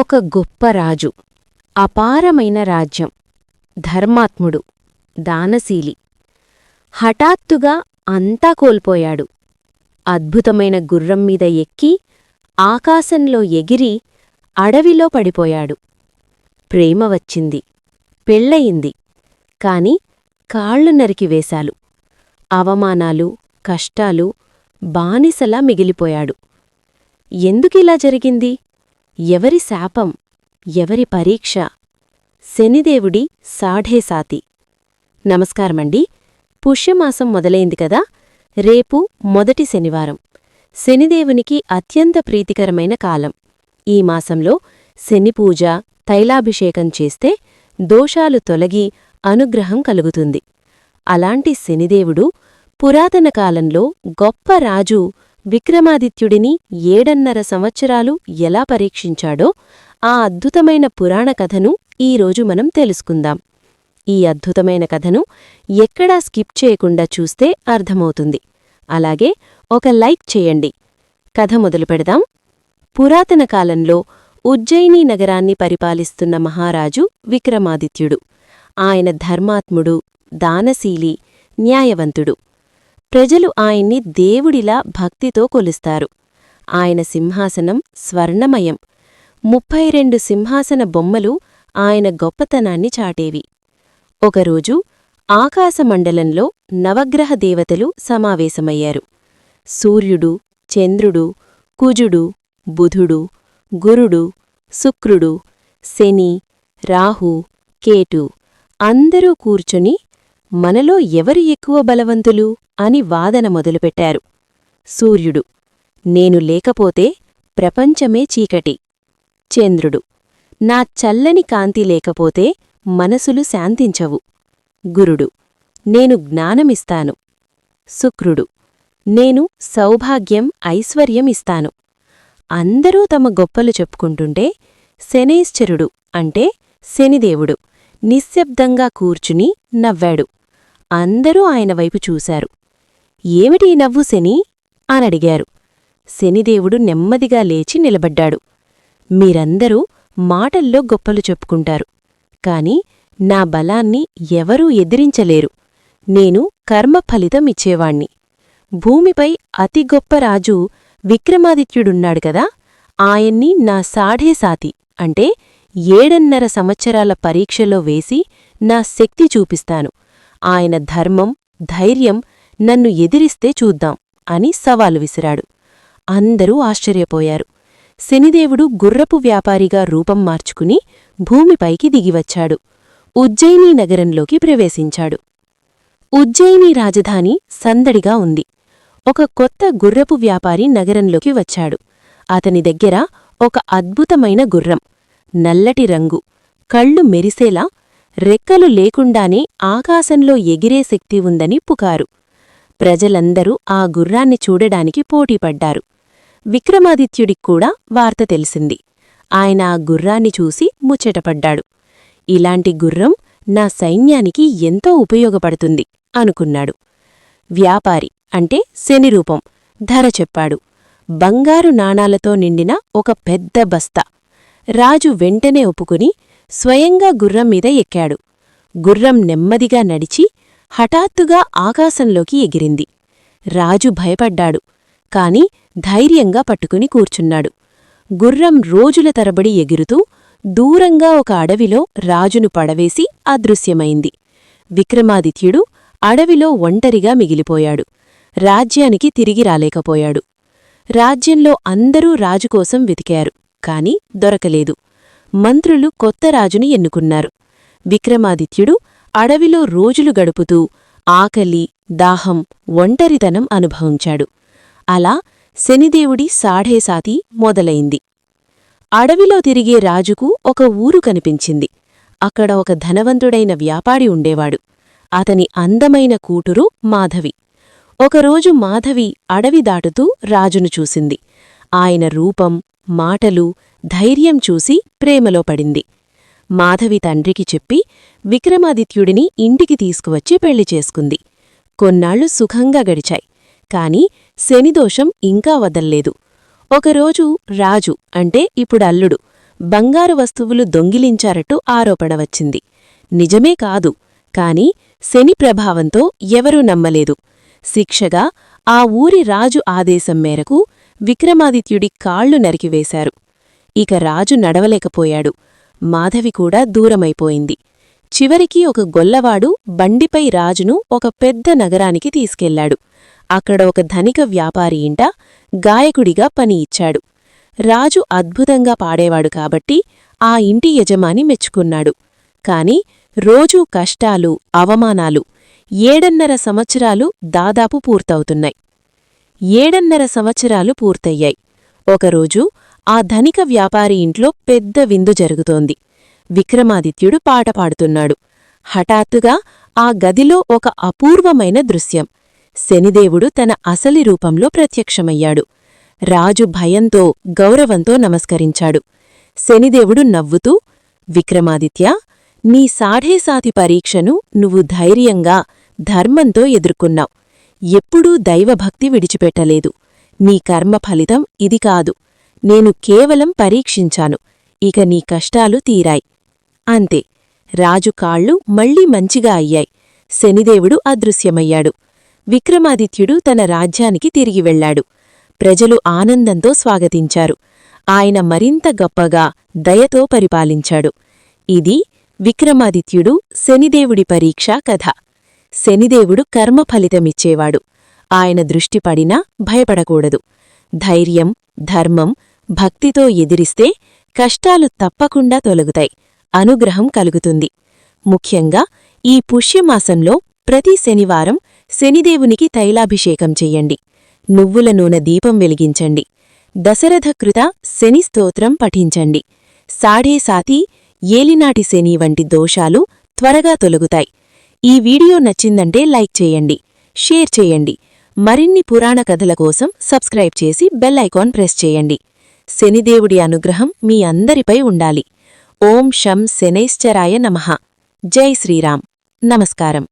ఒక గొప్ప రాజు అపారమైన రాజ్యం ధర్మాత్ముడు దానశీలి. హఠాత్తుగా అంతా కోల్పోయాడు. అద్భుతమైన గుర్రం మీద ఎక్కి ఆకాశంలో ఎగిరి అడవిలో పడిపోయాడు. ప్రేమ వచ్చింది పెళ్ళయింది కాని కాళ్ళు నరికివేశాలు అవమానాలు కష్టాలు బానిసలా మిగిలిపోయాడు. ఎందుకిలా జరిగింది? ఎవరి శాపం ఎవరి పరీక్ష? శనిదేవుడి సాఢేసాతి నమస్కారమండి. పుష్యమాసం మొదలైంది కదా? రేపు మొదటి శనివారం. శనిదేవునికి అత్యంత ప్రీతికరమైన కాలం. ఈ మాసంలో శనిపూజ తైలాభిషేకం చేస్తే దోషాలు తొలగి అనుగ్రహం కలుగుతుంది. అలాంటి శనిదేవుడు పురాతన కాలంలో గొప్ప రాజు విక్రమాదిత్యుడిని ఏడన్నర సంవత్సరాలు ఎలా పరీక్షించాడో ఆ అద్భుతమైన పురాణ కథను ఈరోజు మనం తెలుసుకుందాం. ఈ అద్భుతమైన కథను ఎక్కడా స్కిప్ చేయకుండా చూస్తే అర్థమవుతుంది. అలాగే ఒక లైక్ చేయండి. కథ మొదలు పెడదాం. పురాతన కాలంలో ఉజ్జయిని నగరాన్ని పరిపాలిస్తున్న మహారాజు విక్రమాదిత్యుడు. ఆయన ధర్మాత్ముడు దానశీలి న్యాయవంతుడు. ప్రజలు ఆయన్ని దేవుడిలా భక్తితో కొలుస్తారు. ఆయన సింహాసనం స్వర్ణమయం. ముప్పై రెండు సింహాసన బొమ్మలు ఆయన గొప్పతనాన్ని చాటేవి. ఒకరోజు ఆకాశమండలంలో నవగ్రహ దేవతలు సమావేశమయ్యారు. సూర్యుడు చంద్రుడు కుజుడు బుధుడు గురుడు శుక్రుడు శని రాహు కేటు అందరూ కూర్చొని మనలో ఎవరు ఎక్కువ బలవంతులు అని వాదన మొదలుపెట్టారు. సూర్యుడు నేను లేకపోతే ప్రపంచమే చీకటి. చంద్రుడు నా చల్లని కాంతి లేకపోతే మనసులు శాంతించవు. గురుడు నేను జ్ఞానమిస్తాను. శుక్రుడు నేను సౌభాగ్యం ఐశ్వర్యం ఇస్తాను. అందరూ తమ గొప్పలు చెప్పుకుంటుంటే శనేశ్చరుడు అంటే శనిదేవుడు నిశ్శబ్దంగా కూర్చుని నవ్వాడు. అందరూ ఆయన వైపు చూశారు. ఏమిటి ఈ నవ్వు శని? అనడిగారు శనిదేవుడు నెమ్మదిగా లేచి నిలబడ్డాడు. మీరందరూ మాటల్లో గొప్పలు చెప్పుకుంటారు. కాని నా బలాన్ని ఎవరూ ఎదిరించలేరు. నేను కర్మఫలితం ఇచ్చేవాణ్ణి. భూమిపై అతి గొప్ప రాజు విక్రమాదిత్యుడున్నాడు కదా! ఆయన్ని నా సాఢేసాతి అంటే ఏడన్నర సంవత్సరాల పరీక్షలో వేసి నా శక్తి చూపిస్తాను. ఆయన ధర్మం ధైర్యం నన్ను ఎదిరిస్తే చూద్దాం అని సవాలు విసిరాడు. అందరూ ఆశ్చర్యపోయారు. శనిదేవుడు గుర్రపు వ్యాపారిగా రూపం మార్చుకుని భూమిపైకి దిగివచ్చాడు. ఉజ్జయినీ నగరంలోకి ప్రవేశించాడు. ఉజ్జయిని రాజధాని సందడిగా ఉంది. ఒక కొత్త గుర్రపు వ్యాపారి నగరంలోకి వచ్చాడు. అతని దగ్గర ఒక అద్భుతమైన గుర్రం నల్లటి రంగు కళ్ళు మెరిసేలా రెక్కలు లేకుండానే ఆకాశంలో ఎగిరే శక్తి ఉందని పుకారు. ప్రజలందరూ ఆ గుర్రాన్ని చూడడానికి పోటీపడ్డారు. విక్రమాదిత్యుడిక్కూడా వార్త తెలిసింది. ఆయన ఆ గుర్రాన్ని చూసి ముచ్చటపడ్డాడు. ఇలాంటి గుర్రం నా సైన్యానికి ఎంతో ఉపయోగపడుతుంది అనుకున్నాడు. వ్యాపారి అంటే శనిరూపం ధర చెప్పాడు. బంగారు నాణాలతో నిండిన ఒక పెద్ద బస్తా. రాజు వెంటనే ఒప్పుకుని స్వయంగా గుర్రం మీద ఎక్కాడు. గుర్రం నెమ్మదిగా నడిచి హఠాత్తుగా ఆకాశంలోకి ఎగిరింది. రాజు భయపడ్డాడు కాని ధైర్యంగా పట్టుకుని కూర్చున్నాడు. గుర్రం రోజుల తరబడి ఎగురుతూ దూరంగా ఒక అడవిలో రాజును పడవేసి అదృశ్యమైంది. విక్రమాదిత్యుడు అడవిలో ఒంటరిగా మిగిలిపోయాడు. రాజ్యానికి తిరిగి రాలేకపోయాడు. రాజ్యంలో అందరూ రాజుకోసం వెతికారు కాని దొరకలేదు. మంత్రులు కొత్త రాజుని ఎన్నుకున్నారు. విక్రమాదిత్యుడు అడవిలో రోజులు గడుపుతూ ఆకలి దాహం ఒంటరితనం అనుభవించాడు. అలా శనిదేవుడి సాఢేసాతి మొదలైంది. అడవిలో తిరిగే రాజుకు ఒక ఊరు కనిపించింది. అక్కడ ఒక ధనవంతుడైన వ్యాపారి ఉండేవాడు. అతని అందమైన కూటురు మాధవి. ఒకరోజు మాధవి అడవి దాటుతూ రాజును చూసింది. ఆయన రూపం మాటలు ధైర్యం చూసి ప్రేమలో పడింది. మాధవి తండ్రికి చెప్పి విక్రమాదిత్యుడిని ఇంటికి తీసుకువచ్చి పెళ్ళి చేసుకుంది. కొన్నాళ్ళు సుఖంగా గడిచాయి. కాని శనిదోషం ఇంకా వదల్లేదు. ఒకరోజు రాజు అంటే ఇప్పుడు అల్లుడు బంగారు వస్తువులు దొంగిలించారట్టు ఆరోపణ వచ్చింది. నిజమే కాదు. కాని శని ప్రభావంతో ఎవరూ నమ్మలేదు. శిక్షగా ఆ ఊరి రాజు ఆదేశం మేరకు విక్రమాదిత్యుడి కాళ్ళు నరికివేశారు. ఇక రాజు నడవలేకపోయాడు. మాధవి కూడా దూరమైపోయింది. చివరికి ఒక గొల్లవాడు బండిపై రాజును ఒక పెద్ద నగరానికి తీసుకెళ్ళాడు. అక్కడ ఒక ధనిక వ్యాపారి ఇంట గాయకుడిగా పని ఇచ్చాడు. రాజు అద్భుతంగా పాడేవాడు కాబట్టి ఆ ఇంటి యజమాని మెచ్చుకున్నాడు. కాని రోజూ కష్టాలు అవమానాలు ఏడన్నర సంవత్సరాలు దాదాపు పూర్తవుతున్నాయి. ఏడన్నర సంవత్సరాలు పూర్తయ్యాయి. ఒకరోజు ఆ ధనిక వ్యాపారి ఇంట్లో పెద్ద విందు జరుగుతోంది. విక్రమాదిత్యుడు పాట పాడుతున్నాడు. హఠాత్తుగా ఆ గదిలో ఒక అపూర్వమైన దృశ్యం. శనిదేవుడు తన అసలి రూపంలో ప్రత్యక్షమయ్యాడు. రాజు భయంతో గౌరవంతో నమస్కరించాడు. శనిదేవుడు నవ్వుతూ విక్రమాదిత్య నీ సాఢేసాతి పరీక్షను నువ్వు ధైర్యంగా ధర్మంతో ఎదుర్కొన్నావు. ఎప్పుడూ దైవభక్తి విడిచిపెట్టలేదు. నీ కర్మ ఫలితం ఇది కాదు. నేను కేవలం పరీక్షించాను. ఇక నీ కష్టాలు తీరాయి. అంతే. రాజు కాళ్ళు మళ్ళీ మంచిగా అయ్యాయి. శనిదేవుడు అదృశ్యమయ్యాడు. విక్రమాదిత్యుడు తన రాజ్యానికి తిరిగి వెళ్ళాడు ప్రజలు ఆనందంతో స్వాగతించారు. ఆయన మరింత గొప్పగా దయతో పరిపాలించాడు. ఇది విక్రమాదిత్యుడు శనిదేవుడి పరీక్షా కథ. శనిదేవుడు కర్మ ఫలితమిచ్చేవాడు. ఆయన దృష్టిపడినా భయపడకూడదు. ధైర్యం ధర్మం భక్తితో ఎదిరిస్తే కష్టాలు తప్పకుండా తొలగుతాయి. అనుగ్రహం కలుగుతుంది. ముఖ్యంగా ఈ పుష్యమాసంలో ప్రతి శనివారం శనిదేవునికి తైలాభిషేకం చెయ్యండి నువ్వుల నూనె దీపం వెలిగించండి. దశరథకృత శని స్తోత్రం పఠించండి. సాఢే సాతి ఏలినాటి శని వంటి దోషాలు త్వరగా తొలగుతాయి. ఈ వీడియో నచ్చిందంటే లైక్ చేయండి షేర్ చేయండి. మరిన్ని పురాణ కథల కోసం సబ్స్క్రైబ్ చేసి బెల్ ఐకాన్ ప్రెస్ చేయండి. శనిదేవుడి అనుగ్రహం మీ అందరిపై ఉండాలి. ఓం శం శనైశ్చరాయ నమః. జై శ్రీరామ్. నమస్కారం.